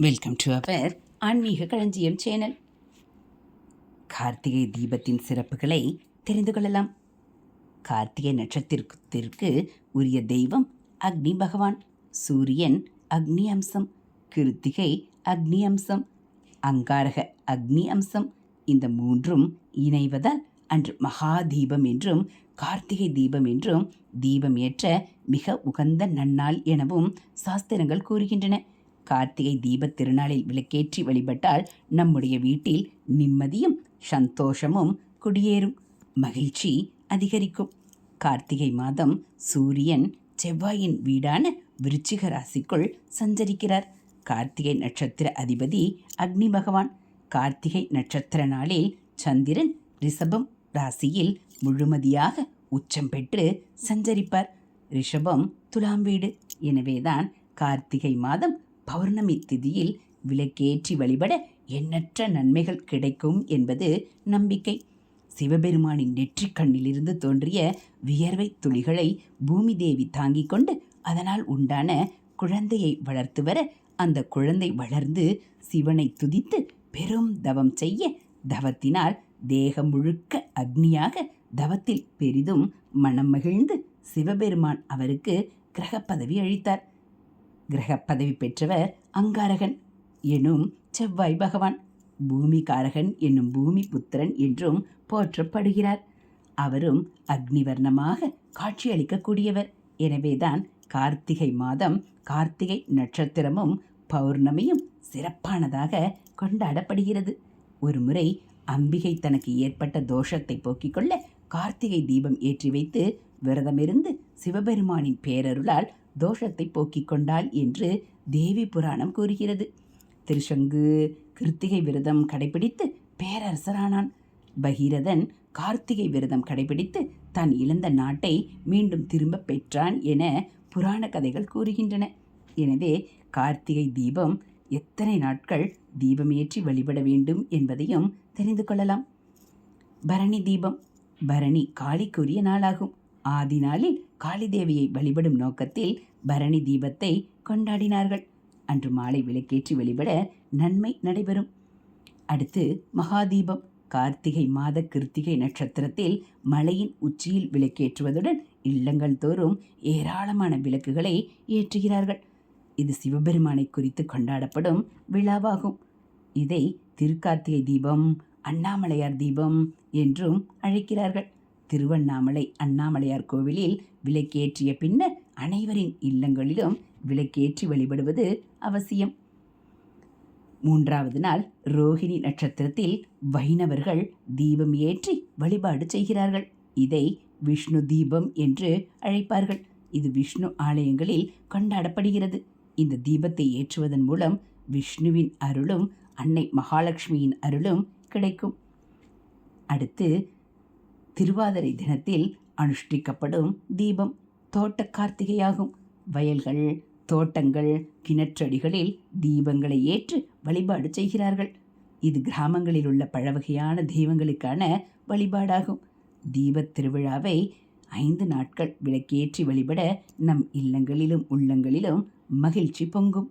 Welcome to our ஆன்மீக களஞ்சியம் channel Karthigai தீபத்தின் சிறப்புகளை தெரிந்து கொள்ளலாம். கார்த்திகை நட்சத்திரத்திற்கு உரிய தெய்வம் அக்னி பகவான் சூரியன் அக்னி அம்சம் கிருத்திகை அக்னி அம்சம் அங்காரக அக்னி அம்சம் இந்த மூன்றும் இணைவதால் அன்று மகா தீபம் என்றும் கார்த்திகை தீபம் என்றும் தீபம் ஏற்ற மிக உகந்த நன்னாள் எனவும் சாஸ்திரங்கள் கூறுகின்றன. கார்த்திகை தீபத் திருநாளில் விளக்கேற்றி வழிபட்டால் நம்முடைய வீட்டில் நிம்மதியும் சந்தோஷமும் குடியேறும். மகிழ்ச்சி அதிகரிக்கும். கார்த்திகை மாதம் சூரியன் செவ்வாயின் வீடான விருச்சிக ராசிக்குள் சஞ்சரிக்கிறார். கார்த்திகை நட்சத்திர அதிபதி அக்னி பகவான். கார்த்திகை நட்சத்திர நாளில் சந்திரன் ரிஷபம் ராசியில் முழுமதியாக உச்சம் பெற்று சஞ்சரிப்பார். ரிஷபம் துலாம் வீடு. எனவேதான் கார்த்திகை மாதம் பௌர்ணமி திதியில் விளக்கேற்றி வழிபட எண்ணற்ற நன்மைகள் கிடைக்கும் என்பது நம்பிக்கை. சிவபெருமானின் நெற்றி கண்ணிலிருந்து தோன்றிய வியர்வை துளிகளை பூமி தேவி தாங்கிக் கொண்டு அதனால் உண்டான குழந்தையை வளர்த்து வர அந்த குழந்தை வளர்ந்து சிவனை துதித்து பெரும் தவம் செய்ய தவத்தினால் தேகம் முழுக்க அக்னியாக தவத்தில் பெரிதும் மனம் மகிழ்ந்து சிவபெருமான் அவருக்கு கிரக பதவி அளித்தார். கிரக பதவி பெற்றவர் அங்காரகன் எனும் செவ்வாய் பகவான். பூமிகாரகன் என்னும் பூமி புத்திரன் என்றும் போற்றப்படுகிறார். அவரும் அக்னிவர்ணமாக காட்சியளிக்கக்கூடியவர் எனவேதான் கார்த்திகை மாதம் கார்த்திகை நட்சத்திரமும் பௌர்ணமியும் சிறப்பானதாக கொண்டாடப்படுகிறது. ஒருமுறை அம்பிகை தனக்கு ஏற்பட்ட தோஷத்தை போக்கிக் கொள்ள கார்த்திகை தீபம் ஏற்றி வைத்து விரதமிருந்து சிவபெருமானின் பேரருளால் தோஷத்தை போக்கிக் கொண்டாள் என்று தேவி புராணம் கூறுகிறது. திருசங்கு கிருத்திகை விரதம் கடைபிடித்து பேரரசரானான். பகீரதன் கார்த்திகை விரதம் கடைபிடித்து தான் இழந்த நாட்டை மீண்டும் திரும்ப பெற்றான் என புராண கதைகள் கூறுகின்றன. எனவே கார்த்திகை தீபம் எத்தனை நாட்கள் தீபமேற்றி வழிபட வேண்டும் என்பதையும் தெரிந்து கொள்ளலாம். பரணி தீபம் பரணி காளிக்குரிய நாளாகும். ஆதி நாளில் காளிதேவியை வழிபடும் நோக்கத்தில் பரணி தீபத்தை கொண்டாடினார்கள். அன்று மாலை விளக்கேற்றி வழிபட நன்மை நடைபெறும். அடுத்து மகாதீபம். கார்த்திகை மாத கிருத்திகை நட்சத்திரத்தில் மலையின் உச்சியில் விளக்கேற்றுவதுடன் இல்லங்கள் தோறும் ஏராளமான விளக்குகளை ஏற்றுகிறார்கள். இது சிவபெருமானை குறித்து கொண்டாடப்படும் விழாவாகும். இதை திருக்கார்த்திகை தீபம் அண்ணாமலையார் தீபம் என்றும் அழைக்கிறார்கள். திருவண்ணாமலை அண்ணாமலையார் கோவிலில் விளக்கேற்றிய பின்னர் அனைவரின் இல்லங்களிலும் விளக்கேற்றி வழிபடுவது அவசியம். மூன்றாவது நாள் ரோஹிணி நட்சத்திரத்தில் வைணவர்கள் தீபம் ஏற்றி வழிபாடு செய்கிறார்கள். இதை விஷ்ணு தீபம் என்று அழைப்பார்கள். இது விஷ்ணு ஆலயங்களில் கொண்டாடப்படுகிறது. இந்த தீபத்தை ஏற்றுவதன் மூலம் விஷ்ணுவின் அருளும் அன்னை மகாலட்சுமியின் அருளும் கிடைக்கும். அடுத்து திருவாதிரை தினத்தில் அனுஷ்டிக்கப்படும் தீபம் தோட்ட கார்த்திகையாகும் வயல்கள் தோட்டங்கள் கிணற்றடிகளில் தீபங்களை ஏற்று வழிபாடு செய்கிறார்கள். இது கிராமங்களில் உள்ள பழவகையான தெய்வங்களுக்கான வழிபாடாகும். தீபத் திருவிழாவை ஐந்து நாட்கள் விளக்கேற்றி வழிபட நம் இல்லங்களிலும் உள்ளங்களிலும் மகிழ்ச்சி பொங்கும்.